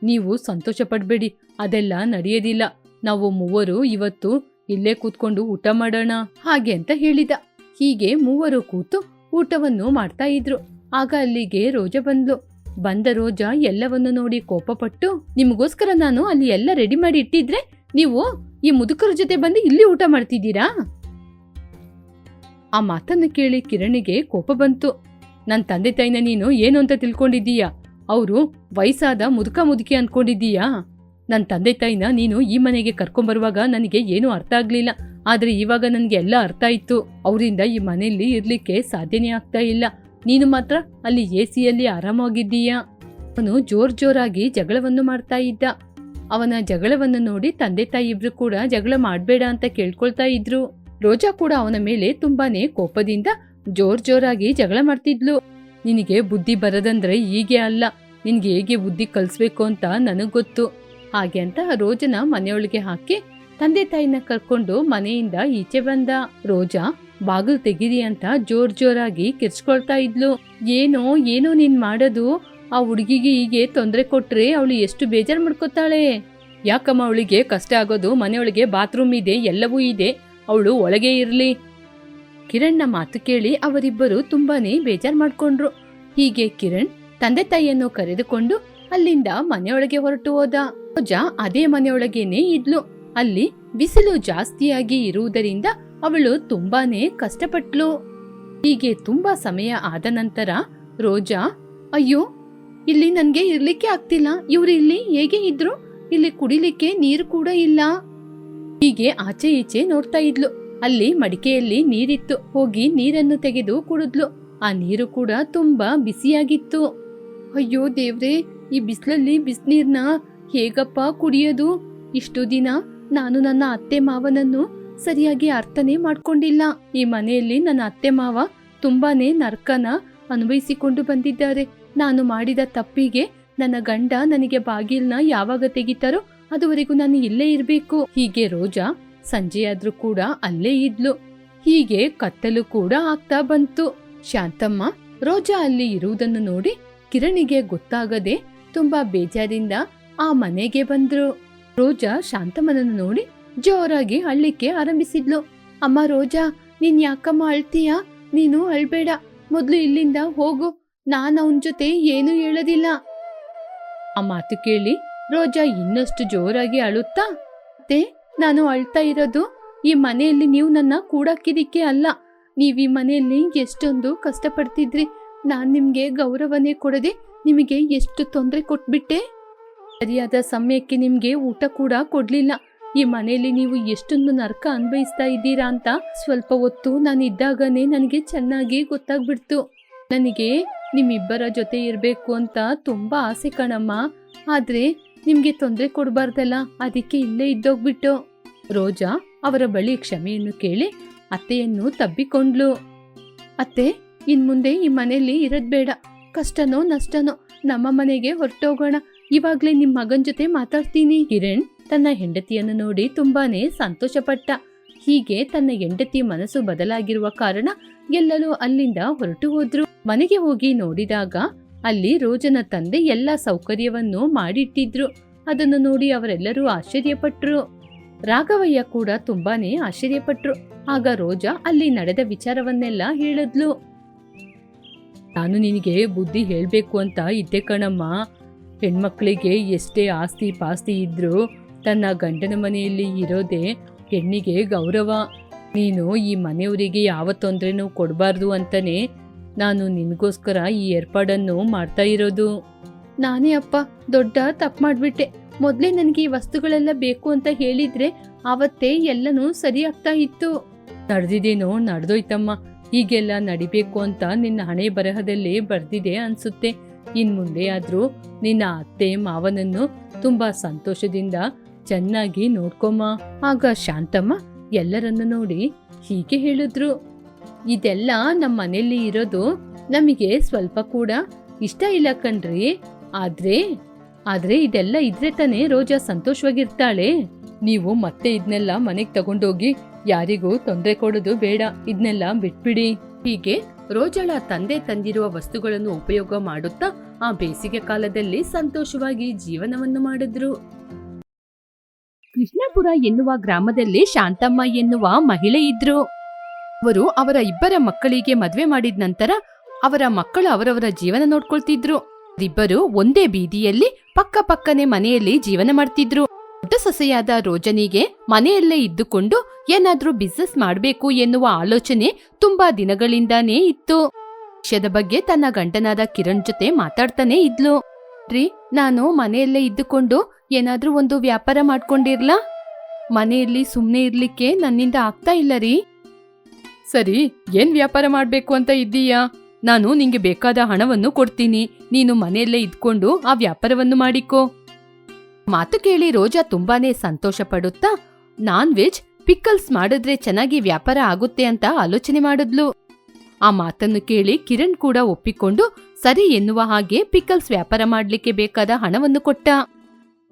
Speaker 1: ನೀವು ಸಂತೋಷ ಪಡ್ಬೇಡಿ ಅದೆಲ್ಲ ನಡೆಯೋದಿಲ್ಲ. ನಾವು ಮೂವರು ಇವತ್ತು ಇಲ್ಲೇ ಕೂತ್ಕೊಂಡು ಊಟ ಮಾಡೋಣ ಹಾಗೆ ಅಂತ ಹೇಳಿದ. ಹೀಗೆ ಮೂವರು ಕೂತು ಊಟವನ್ನು ಮಾಡ್ತಾ ಇದ್ರು. ಆಗ ಅಲ್ಲಿಗೆ ರೋಜ ಬಂದ್ಲು. ಬಂದ ರೋಜಾ ಎಲ್ಲವನ್ನು ನೋಡಿ ಕೋಪಪಟ್ಟು, ನಿಮಗೋಸ್ಕರ ನಾನು ಅಲ್ಲಿ ಎಲ್ಲ ರೆಡಿ ಮಾಡಿ ಇಟ್ಟಿದ್ರೆ ನೀವು ಈ ಮುದುಕರ ಜೊತೆ ಬಂದು ಇಲ್ಲಿ ಊಟ ಮಾಡ್ತಿದ್ದೀರಾ? ಆ ಮಾತನ್ನು ಕೇಳಿ ಕಿರಣಿಗೆ ಕೋಪ ಬಂತು. ನನ್ನ ತಂದೆ ತಾಯಿನ ನೀನು ಏನು ಅಂತ ತಿಳ್ಕೊಂಡಿದ್ದೀಯಾ? ಅವರು ವಯಸ್ಸಾದ ಮುದುಕ ಮುದುಕಿ ಅನ್ಕೊಂಡಿದ್ದೀಯಾ? ನನ್ನ ತಂದೆ ತಾಯಿನ ನೀನು ಈ ಮನೆಗೆ ಕರ್ಕೊಂಬರುವಾಗ ನನಗೆ ಏನೂ ಅರ್ಥ ಆಗ್ಲಿಲ್ಲ. ಆದರೆ ಇವಾಗ ನನಗೆ ಎಲ್ಲ ಅರ್ಥ ಆಯ್ತು. ಅವರಿಂದ ಈ ಮನೆಯಲ್ಲಿ ಇರಲಿಕ್ಕೆ ಸಾಧ್ಯನೇ ಆಗ್ತಾ ಇಲ್ಲ. ನೀನು ಮಾತ್ರ ಅಲ್ಲಿ ಎ ಸಿಯಲ್ಲಿ ಆರಾಮಾಗಿದ್ದೀಯ? ಅವನು ಜೋರ್ ಜೋರಾಗಿ ಜಗಳವನ್ನು ಮಾಡ್ತಾ ಇದ್ದ. ಅವನ ಜಗಳವನ್ನು ನೋಡಿ ತಂದೆ ತಾಯಿ ಇಬ್ರು ಕೂಡ ಜಗಳ ಮಾಡಬೇಡ ಅಂತ ಕೇಳ್ಕೊಳ್ತಾ ಇದ್ರು. ರೋಜಾ ಕೂಡ ಅವನ ಮೇಲೆ ತುಂಬಾನೇ ಕೋಪದಿಂದ ಜೋರ್ ಜೋರಾಗಿ ಜಗಳ ಮಾಡ್ತಿದ್ಲು. ನಿನಗೆ ಬುದ್ಧಿ ಬರದಂದ್ರೆ ಹೀಗೆ ಅಲ್ಲ, ನಿನ್ಗೆ ಹೇಗೆ ಬುದ್ಧಿ ಕಲಿಸ್ಬೇಕು ಅಂತ ನನಗ್ ಗೊತ್ತು. ಹಾಗೆ ಅಂತ ರೋಜನ ಮನೆಯೊಳಗೆ ಹಾಕಿ ತಂದೆ ತಾಯಿನ ಕರ್ಕೊಂಡು ಮನೆಯಿಂದ ಈಚೆ ಬಂದ. ರೋಜಾ ಬಾಗಿಲು ತೆಗೀರಿ ಅಂತ ಜೋರ್ ಜೋರಾಗಿ ಕಿರ್ಚ್ಕೊಳ್ತಾ ಇದ್ಲು. ಏನೋ ಏನೋ ನೀನ್ ಮಾಡೋದು? ಆ ಹುಡುಗಿಗೆ ಹೀಗೆ ತೊಂದರೆ ಕೊಟ್ರೆ ಅವಳು ಎಷ್ಟು ಬೇಜಾರು ಮಾಡ್ಕೊತಾಳೆ? ಯಾಕಮ್ಮ ಅವಳಿಗೆ ಕಷ್ಟ ಆಗೋದು? ಮನೆಯೊಳಗೆ ಬಾತ್ರೂಮ್ ಇದೆ, ಎಲ್ಲವೂ ಇದೆ. ಅವಳು ಒಳಗೆ ಇರ್ಲಿ. ಕಿರಣ್ನ ಮಾತು ಕೇಳಿ ಅವರಿಬ್ಬರು ತುಂಬಾನೇ ಬೇಜಾರ್ ಮಾಡ್ಕೊಂಡ್ರು. ಹೀಗೆ ಕಿರಣ್ ತಂದೆ ತಾಯಿಯನ್ನು ಕರೆದುಕೊಂಡು ಅಲ್ಲಿಂದ ಮನೆಯೊಳಗೆ ಹೊರಟು ಹೋದ. ಅದೇ ಮನೆಯೊಳಗೇನೆ ಇದ್ಲು. ಅಲ್ಲಿ ಬಿಸಿಲು ಜಾಸ್ತಿಯಾಗಿ ಇರುವುದರಿಂದ ಅವಳು ತುಂಬಾನೇ ಕಷ್ಟಪಟ್ಲು. ಹೀಗೆ ತುಂಬಾ ಸಮಯ ಆದ ನಂತರ ರೋಜಾ, ಅಯ್ಯೋ, ಇಲ್ಲಿ ನನಗೆ ಇರ್ಲಿಕ್ಕೆ ಆಗ್ತಿಲ್ಲ. ಇವ್ರು ಇಲ್ಲಿ ಹೇಗೆ ಇದ್ರು? ಇಲ್ಲಿ ಕುಡಿಲಿಕ್ಕೆ ನೀರು ಕೂಡ ಇಲ್ಲ. ಹೀಗೆ ಆಚೆ ಈಚೆ ನೋಡ್ತಾ ಇದ್ಲು. ಅಲ್ಲಿ ಮಡಿಕೆಯಲ್ಲಿ ನೀರಿತ್ತು. ಹೋಗಿ ನೀರನ್ನು ತೆಗೆದು ಕುಡಿದ್ಲು. ಆ ನೀರು ಕೂಡ ತುಂಬಾ ಬಿಸಿಯಾಗಿತ್ತು. ಅಯ್ಯೋ ದೇವ್ರೇ, ಈ ಬಿಸಿಲಲ್ಲಿ ಬಿಸಿನೀರ್ನ ಹೇಗಪ್ಪ ಕುಡಿಯೋದು? ಇಷ್ಟು ದಿನ ನಾನು ನನ್ನ ಅತ್ತೆ ಮಾವನನ್ನು ಸರಿಯಾಗಿ ಅರ್ಥನೇ ಮಾಡ್ಕೊಂಡಿಲ್ಲ. ಈ ಮನೆಯಲ್ಲಿ ನನ್ನ ಅತ್ತೆ ಮಾವ ತುಂಬಾನೇ ನರ್ಕನ ಅನುಭವಿಸಿಕೊಂಡು ಬಂದಿದ್ದಾರೆ. ನಾನು ಮಾಡಿದ ತಪ್ಪಿಗೆ ನನ್ನ ಗಂಡ ನನಗೆ ಬಾಗಿಲ್ನ ಯಾವಾಗ ತೆಗಿತಾರೋ ಅದುವರೆಗೂ ನಾನು ಇಲ್ಲೇ ಇರಬೇಕು. ಹೀಗೆ ರೋಜಾ ಸಂಜೆಯಾದ್ರೂ ಕೂಡ ಅಲ್ಲೇ ಇದ್ಲು. ಹೀಗೆ ಕತ್ತಲು ಕೂಡ ಆಗ್ತಾ ಬಂತು. ಶಾಂತಮ್ಮ, ರೋಜಾ ಅಲ್ಲಿ ಇರುವುದನ್ನು ನೋಡಿ ಕಿರಣಿಗೆ ಗೊತ್ತಾಗದೆ ತುಂಬಾ ಬೇಜಾರಿಂದ ಆ ಮನೆಗೆ ಬಂದ್ರು. ರೋಜಾ ಶಾಂತಮ್ಮನನ್ನು ನೋಡಿ ಜೋರಾಗಿ ಅಳ್ಳಿಕ್ಕೆ ಆರಂಭಿಸಿದ್ಲು. ಅಮ್ಮ ರೋಜಾ, ನೀನ್ ಯಾಕಮ್ಮ ಅಳ್ತೀಯಾ? ನೀನು ಅಳ್ಬೇಡ. ಮೊದ್ಲು ಇಲ್ಲಿಂದ ಹೋಗು. ನಾನು ಅವನ ಜೊತೆ ಏನೂ ಹೇಳೋದಿಲ್ಲ. ಆ ಮಾತು ಕೇಳಿ, ರೋಜಾ ಇನ್ನಷ್ಟು ಜೋರಾಗಿ ಅಳುತ್ತಾ? ಮತ್ತೆ ನಾನು ಅಳ್ತಾ ಇರೋದು ಈ ಮನೆಯಲ್ಲಿ ನೀವು ನನ್ನ ಕೂಡಾಕಿದಿಕ್ಕೆ ಅಲ್ಲ. ನೀವು ಈ ಮನೆಯಲ್ಲಿ ಎಷ್ಟೊಂದು ಕಷ್ಟಪಡ್ತಿದ್ರಿ. ನಾನ್ ನಿಮ್ಗೆ ಗೌರವನೇ ಕೊಡದೆ ನಿಮಗೆ ಎಷ್ಟು ತೊಂದರೆ ಕೊಟ್ಬಿಟ್ಟೆ? ಸರಿಯಾದ ಸಮಯಕ್ಕೆ ನಿಮ್ಗೆ ಊಟ ಕೂಡ ಕೊಡ್ಲಿಲ್ಲ. ಈ ಮನೆಯಲ್ಲಿ ನೀವು ಎಷ್ಟೊಂದು ನರಕ ಅನ್ಭವಿಸ್ತಾ ಇದ್ದೀರಾ ಅಂತ ಸ್ವಲ್ಪ ಹೊತ್ತು ನಾನು ಇದ್ದಾಗನೇ ನನಗೆ ಚೆನ್ನಾಗಿ ಗೊತ್ತಾಗ್ಬಿಡ್ತು. ನನಗೆ ನಿಮ್ಮಿಬ್ಬರ ಜೊತೆ ಇರಬೇಕು ಅಂತ ತುಂಬ ಆಸೆ ಕಣಮ್ಮ. ಆದರೆ ನಿಮಗೆ ತೊಂದರೆ ಕೊಡಬಾರ್ದಲ್ಲ, ಅದಕ್ಕೆ ಇಲ್ಲೇ ಇದ್ದೋಗ್ಬಿಟ್ಟು. ರೋಜಾ ಅವರ ಬಳಿ ಕ್ಷಮೆಯನ್ನು ಕೇಳಿ ಅತ್ತೆಯನ್ನು ತಬ್ಬಿಕೊಂಡ್ಲು. ಅತ್ತೆ, ಇನ್ಮುಂದೆ ಈ ಮನೆಯಲ್ಲಿ ಇರೋದು ಬೇಡ. ಕಷ್ಟನೋ ನಷ್ಟನೋ, ನಮ್ಮ ಮನೆಗೆ ಹೊರಟೋಗೋಣ. ಇವಾಗಲೇ ನಿಮ್ಮ ಮಗನ ಜೊತೆ ಮಾತಾಡ್ತೀನಿ. ಕಿರಣ್ ತನ್ನ ಹೆಂಡತಿಯನ್ನು ನೋಡಿ ತುಂಬಾನೇ ಸಂತೋಷಪಟ್ಟ. ಹೀಗೆ ತನ್ನ ಹೆಂಡತಿ ಮನಸ್ಸು ಬದಲಾಗಿರುವ ಕಾರಣ ಎಲ್ಲರೂ ಅಲ್ಲಿಂದ ಹೊರಟು ಹೋದ್ರು. ಮನೆಗೆ ಹೋಗಿ ನೋಡಿದಾಗ ಅಲ್ಲಿ ರೋಜನ ತಂದೆ ಎಲ್ಲ ಸೌಕರ್ಯವನ್ನು ಮಾಡಿಟ್ಟಿದ್ರು. ಅದನ್ನು ನೋಡಿ ಅವರೆಲ್ಲರೂ ಆಶ್ಚರ್ಯಪಟ್ರು. ರಾಘವಯ್ಯ ಕೂಡ ತುಂಬಾನೇ ಆಶ್ಚರ್ಯಪಟ್ರು. ಆಗ ರೋಜಾ ಅಲ್ಲಿ ನಡೆದ ವಿಚಾರವನ್ನೆಲ್ಲ ಹೇಳಿದ್ಲು. ನಾನು ನಿನಗೆ ಬುದ್ಧಿ ಹೇಳಬೇಕು ಅಂತ ಇದ್ದೆ ಕಣಮ್ಮ. ಹೆಣ್ಮಕ್ಳಿಗೆ ಎಷ್ಟೇ ಆಸ್ತಿ ಪಾಸ್ತಿ ಇದ್ರೂ ತನ್ನ ಗಂಡನ ಮನೆಯಲ್ಲಿ ಇರೋದೇ ಹೆಣ್ಣಿಗೆ ಗೌರವ. ನೀನು ಈ ಮನೆಯವರಿಗೆ ಯಾವ ತೊಂದರೆನೂ ಕೊಡಬಾರ್ದು ಅಂತಾನೆ ನಾನು ನಿನಗೋಸ್ಕರ ಈ ಏರ್ಪಾಡನ್ನು ಮಾಡ್ತಾ ಇರೋದು. ನಾನೇ ಅಪ್ಪ, ದೊಡ್ಡ ತಪ್ಪು ಮಾಡ್ಬಿಟ್ಟೆ. ಮೊದಲೇ ನನಗೆ ಈ ವಸ್ತುಗಳೆಲ್ಲ ಬೇಕು ಅಂತ ಹೇಳಿದ್ರೆ ಆವತ್ತೇ ಎಲ್ಲನೂ ಸರಿ ಆಗ್ತಾ ಇತ್ತು. ನಡೆದಿದೇನೋ ನಡೆದೋಯ್ತಮ್ಮ. ಹೀಗೆಲ್ಲ ನಡಿಬೇಕು ಅಂತ ನಿನ್ನ ಹಣೆ ಬರಹದಲ್ಲಿ ಬರ್ದಿದೆ ಅನ್ಸುತ್ತೆ. ಇನ್ ಮುಂದೆ ಆದ್ರೂ ನಿನ್ನ ಅತ್ತೆ ಮಾವನನ್ನು ತುಂಬಾ ಸಂತೋಷದಿಂದ ಚೆನ್ನಾಗಿ ನೋಡ್ಕೊಮ್ಮ. ಆಗ ಶಾಂತಮ್ಮ ಎಲ್ಲರನ್ನು ನೋಡಿ ಹೀಗೆ ಹೇಳಿದ್ರು. ಇದೆಲ್ಲ ನಮ್ಮ ಮನೆಯಲ್ಲಿ ಇರೋದು ನಮಗೆ ಸ್ವಲ್ಪ ಕೂಡ ಇಷ್ಟ ಇಲ್ಲ ಕಣ್ರಿ. ಆದ್ರೆ ಆದ್ರೆ ಇದೆಲ್ಲ ಇದ್ರೆ ತಾನೇ ರೋಜಾ ಸಂತೋಷವಾಗಿರ್ತಾಳೆ. ನೀವು ಮತ್ತೆ ಇದನ್ನೆಲ್ಲ ಮನೆಗ್ ತಗೊಂಡೋಗಿ ಯಾರಿಗೂ ತೊಂದರೆ ಕೊಡೋದು ಬೇಡ. ಇದನ್ನೆಲ್ಲ ಬಿಟ್ಬಿಡಿ. ಹೀಗೆ ರೋಜಾಳ ತಂದೆ ತಂದಿರುವ ವಸ್ತುಗಳನ್ನು ಉಪಯೋಗ ಮಾಡುತ್ತಾ ಆ ಬೇಸಿಗೆ ಕಾಲದಲ್ಲಿ ಸಂತೋಷವಾಗಿ ಜೀವನವನ್ನು ಮಾಡಿದ್ರು. ಕೃಷ್ಣಪುರ ಎನ್ನುವ ಗ್ರಾಮದಲ್ಲಿ ಶಾಂತಮ್ಮ ಎನ್ನುವ ಮಹಿಳೆ ಇದ್ರು. ಅವರು ಅವರ ಇಬ್ಬರ ಮಕ್ಕಳಿಗೆ ಮದ್ವೆ ಮಾಡಿದ ನಂತರ ಅವರ ಮಕ್ಕಳು ಅವರವರ ಜೀವನ ನೋಡ್ಕೊಳ್ತಿದ್ರು. ಇಬ್ಬರು ಒಂದೇ ಬೀದಿಯಲ್ಲಿ ಪಕ್ಕ ಪಕ್ಕನೆ ಮನೆಯಲ್ಲಿ ಜೀವನ ಮಾಡ್ತಿದ್ರು. ದೊಡ್ಡ ಸೊಸೆಯಾದ ರೋಜನಿಗೆ ಮನೆಯಲ್ಲೇ ಇದ್ದುಕೊಂಡು ಏನಾದ್ರೂ ಬಿಸ್ನೆಸ್ ಮಾಡಬೇಕು ಎನ್ನುವ ಆಲೋಚನೆ ತುಂಬಾ ದಿನಗಳಿಂದಾನೇ ಇತ್ತು. ವಿಷಯದ ಬಗ್ಗೆ ತನ್ನ ಗಂಡನಾದ ಕಿರಣ್ ಜೊತೆ ಮಾತಾಡ್ತಾನೆ ಇದ್ಲು. ರೀ, ನಾನು ಮನೆಯಲ್ಲೇ ಇದ್ದುಕೊಂಡು ಏನಾದ್ರೂ ಒಂದು ವ್ಯಾಪಾರ ಮಾಡ್ಕೊಂಡಿರ್ಲಾ? ಮನೆಯಲ್ಲಿ ಸುಮ್ನೆ ಇರ್ಲಿಕ್ಕೆ ನನ್ನಿಂದ ಆಗ್ತಾ ಇಲ್ಲ ರೀ. ಸರಿ, ಏನ್ ವ್ಯಾಪಾರ ಮಾಡ್ಬೇಕು ಅಂತ ಇದ್ದೀಯಾ? ನಾನು ನಿಂಗೆ ಬೇಕಾದ ಹಣವನ್ನು ಕೊಡ್ತೀನಿ. ನೀನು ಮನೆಯಲ್ಲೇ ಇದ್ಕೊಂಡು ಆ ವ್ಯಾಪಾರವನ್ನು ಮಾಡಿಕೋ. ಮಾತು ಕೇಳಿ ರೋಜಾ ತುಂಬಾನೇ ಸಂತೋಷ ಪಡುತ್ತಾ ನಾನ್ ವೆಜ್ ಪಿಕಲ್ಸ್ ಮಾಡಿದ್ರೆ ಚೆನ್ನಾಗಿ ವ್ಯಾಪಾರ ಆಗುತ್ತೆ ಅಂತ ಆಲೋಚನೆ ಮಾಡಿದ್ಲು. ಆ ಮಾತನ್ನು ಕೇಳಿ ಕಿರಣ್ ಕೂಡ ಒಪ್ಪಿಕೊಂಡು ಸರಿ ಎನ್ನುವ ಹಾಗೆ ಪಿಕ್ಕಲ್ಸ್ ವ್ಯಾಪಾರ ಮಾಡ್ಲಿಕ್ಕೆ ಬೇಕಾದ ಹಣವನ್ನು ಕೊಟ್ಟ.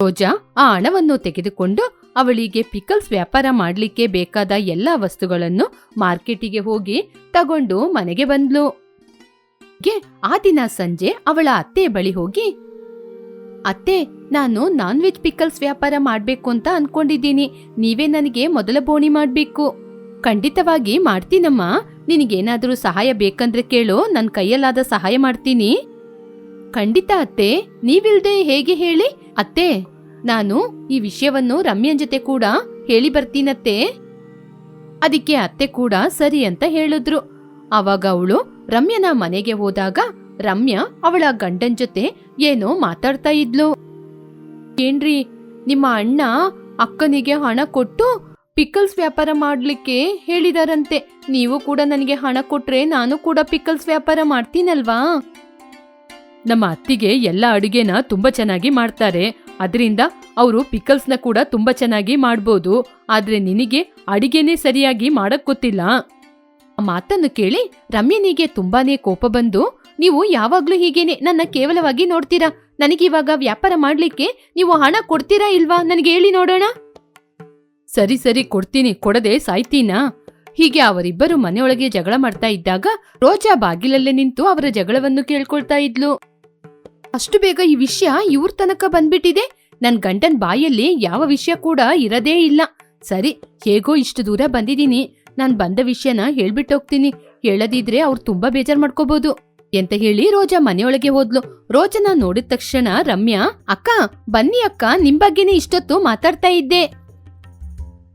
Speaker 1: ರೋಜಾ ಆ ಹಣವನ್ನು ತೆಗೆದುಕೊಂಡು ಅವಳಿಗೆ ಪಿಕಲ್ಸ್ ವ್ಯಾಪಾರ ಮಾಡಲಿಕ್ಕೆ ಬೇಕಾದ ಎಲ್ಲಾ ವಸ್ತುಗಳನ್ನು ಮಾರ್ಕೆಟಿಗೆ ಹೋಗಿ ತಗೊಂಡು ಮನೆಗೆ ಬಂದ್ಲು. ಆ ದಿನ ಸಂಜೆ ಅವಳ ಅತ್ತೆ ಬಳಿ ಹೋಗಿ, ಅತ್ತೆ, ನಾನು ನಾನ್ ವೆಜ್ ಪಿಕಲ್ಸ್ ವ್ಯಾಪಾರ ಮಾಡ್ಬೇಕು ಅಂತ ಅನ್ಕೊಂಡಿದ್ದೀನಿ. ನೀವೇ ನನಗೆ ಮೊದಲ ಬೋಣಿ ಮಾಡ್ಬೇಕು. ಖಂಡಿತವಾಗಿ ಮಾಡ್ತೀನಮ್ಮ. ನಿನಗೇನಾದರೂ ಸಹಾಯ ಬೇಕಂದ್ರೆ ಕೇಳು. ನನ್ನ ಕೈಯಲ್ಲಾದ ಸಹಾಯ ಮಾಡ್ತೀನಿ. ಖಂಡಿತ ಅತ್ತೆ. ನೀವಿಲ್ದೆ ಹೇಗೆ ಹೇಳಿ? ಅತ್ತೆ ನಾನು ಈ ವಿಷಯವನ್ನು ರಮ್ಯನ್ ಜೊತೆ ಕೂಡ ಹೇಳಿ ಬರ್ತೀನತ್ತೆ. ಅದಕ್ಕೆ ಅತ್ತೆ ಕೂಡ ಸರಿ ಅಂತ ಹೇಳಿದ್ರು. ಆವಾಗ ಅವಳು ರಮ್ಯನ ಮನೆಗೆ ಹೋದಾಗ ರಮ್ಯ ಅವಳ ಗಂಡನ್ ಜೊತೆ ಏನೋ ಮಾತಾಡ್ತಾ ಇದ್ಲು. ಏನ್ರಿ, ನಿಮ್ಮ ಅಣ್ಣ ಅಕ್ಕನಿಗೆ ಹಣ ಕೊಟ್ಟು ಪಿಕಲ್ಸ್ ವ್ಯಾಪಾರ ಮಾಡ್ಲಿಕ್ಕೆ ಹೇಳಿದಾರಂತೆ. ನೀವು ಕೂಡ ನನಗೆ ಹಣ ಕೊಟ್ರೆ ನಾನು ಕೂಡ ಪಿಕಲ್ಸ್ ವ್ಯಾಪಾರ ಮಾಡ್ತೀನಲ್ವಾ? ನಮ್ಮ ಅತ್ತಿಗೆ ಎಲ್ಲ ಅಡುಗೆನ ತುಂಬಾ ಚೆನ್ನಾಗಿ ಮಾಡ್ತಾರೆ. ಅದರಿಂದ ಅವರು ಪಿಕಲ್ಸ್ನ ಕೂಡ ತುಂಬಾ ಚೆನ್ನಾಗಿ ಮಾಡ್ಬೋದು. ಆದ್ರೆ ನಿನಗೆ ಅಡಿಗೆನೇ ಸರಿಯಾಗಿ ಮಾಡಕ್ ಗೊತ್ತಿಲ್ಲ. ಮಾತನ್ನು ಕೇಳಿ ರಮ್ಯನಿಗೆ ತುಂಬಾನೇ ಕೋಪ ಬಂದು, ನೀವು ಯಾವಾಗ್ಲೂ ಹೀಗೇನೆ ನನ್ನ ಕೇವಲವಾಗಿ ನೋಡ್ತೀರಾ? ನನಗಿವಾಗ ವ್ಯಾಪಾರ ಮಾಡ್ಲಿಕ್ಕೆ ನೀವು ಹಣ ಕೊಡ್ತೀರಾ ಇಲ್ವಾ? ನನಗೆ ಹೇಳಿ ನೋಡೋಣ. ಸರಿ ಸರಿ, ಕೊಡ್ತೀನಿ. ಕೊಡದೆ ಸಾಯ್ತೀನಾ? ಹೀಗೆ ಅವರಿಬ್ಬರು ಮನೆಯೊಳಗೆ ಜಗಳ ಮಾಡ್ತಾ ಇದ್ದಾಗ ರೋಜಾ ಬಾಗಿಲಲ್ಲೇ ನಿಂತು ಅವರ ಜಗಳವನ್ನು ಕೇಳ್ಕೊಳ್ತಾ ಇದ್ಲು. ಅಷ್ಟು ಬೇಗ ಈ ವಿಷಯ ಇವ್ರ ತನಕ ಬಂದ್ಬಿಟ್ಟಿದೆ. ನನ್ ಗಂಡನ್ ಬಾಯಲ್ಲಿ ಯಾವ ವಿಷಯ ಕೂಡ ಇರದೇ ಇಲ್ಲ. ಸರಿ, ಹೇಗೋ ಇಷ್ಟು ದೂರ ಬಂದಿದ್ದೀನಿ. ನಾನ್ ಬಂದ ವಿಷಯನ ಹೇಳ್ಬಿಟ್ಟೋಗ್ತೀನಿ ಹೇಳದಿದ್ರೆ ಅವ್ರು ತುಂಬಾ ಬೇಜಾರ್ ಮಾಡ್ಕೋಬಹುದು ಎಂತ ಹೇಳಿ ರೋಜಾ ಮನೆಯೊಳಗೆ ಹೋದ್ಲು. ರೋಜನ ನೋಡಿದ ತಕ್ಷಣ ರಮ್ಯಾ, ಅಕ್ಕ, ಬನ್ನಿ ಅಕ್ಕ, ನಿಮ್ ಬಗ್ಗೆನೇ ಇಷ್ಟೊತ್ತು ಮಾತಾಡ್ತಾ ಇದ್ದೆ.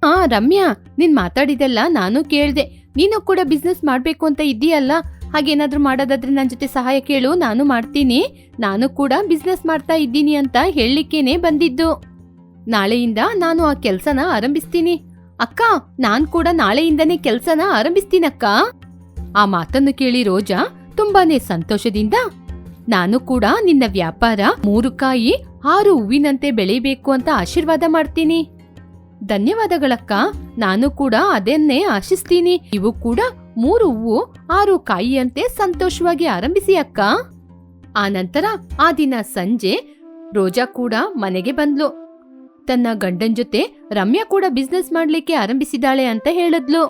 Speaker 1: ಹಾ ರಮ್ಯಾ, ನೀನ್ ಮಾತಾಡಿದೆಲ್ಲ ನಾನು ಕೇಳ್ದೆ. ನೀನು ಕೂಡ ಬಿಸ್ನೆಸ್ ಮಾಡ್ಬೇಕು ಅಂತ ಇದ್ದೀಯಲ್ಲ? ಹಾಗೇನಾದ್ರೂ ಮಾಡೋದಾದ್ರೆ ನನ್ನ ಜೊತೆ ಸಹಾಯ ಕೇಳು, ನಾನು ಮಾಡ್ತೀನಿ. ನಾನು ಕೂಡ ಬಿಸ್ನೆಸ್ ಮಾಡ್ತಾ ಇದ್ದೀನಿ ಅಂತ ಹೇಳಲಿಕ್ಕೇನೆ ಬಂದಿದ್ದು. ನಾಳೆಯಿಂದ ನಾನು ಆ ಕೆಲಸನ ಆರಂಭಿಸ್ತೀನಿ. ಅಕ್ಕ, ನಾನ್ ಕೂಡ ನಾಳೆಯಿಂದನೇ ಕೆಲಸನ ಆರಂಭಿಸ್ತೀನಕ್ಕ. ಆ ಮಾತನ್ನು ಕೇಳಿ ರೋಜಾ ತುಂಬಾನೇ ಸಂತೋಷದಿಂದ ನಾನು ಕೂಡ ನಿನ್ನ ವ್ಯಾಪಾರ ಮೂರು ಕಾಯಿ ಆರು ಹೂವಿನಂತೆ ಬೆಳೆಯಬೇಕು ಅಂತ ಆಶೀರ್ವಾದ ಮಾಡ್ತೀನಿ. ಧನ್ಯವಾದಗಳಕ್ಕ. ನಾನು ಕೂಡ ಅದನ್ನೇ ಆಶಿಸ್ತೀನಿ. ಇವು ಕೂಡ ಮೂರು ಹೂವು, ಆರು ಕಾಯಿಯಂತೆ ಸಂತೋಷವಾಗಿ ಆರಂಭಿಸಿ ಅಕ್ಕ. ಆ ನಂತರ ಆ ದಿನ ಸಂಜೆ ರೋಜಾ ಕೂಡ ಮನೆಗೆ ಬಂದ್ಲು. ತನ್ನ ಗಂಡನ್ ಜೊತೆ ರಮ್ಯಾ ಕೂಡ ಬಿಸ್ನೆಸ್ ಮಾಡ್ಲಿಕ್ಕೆ ಆರಂಭಿಸಿದಾಳೆ ಅಂತ ಹೇಳಿದ್ಲು.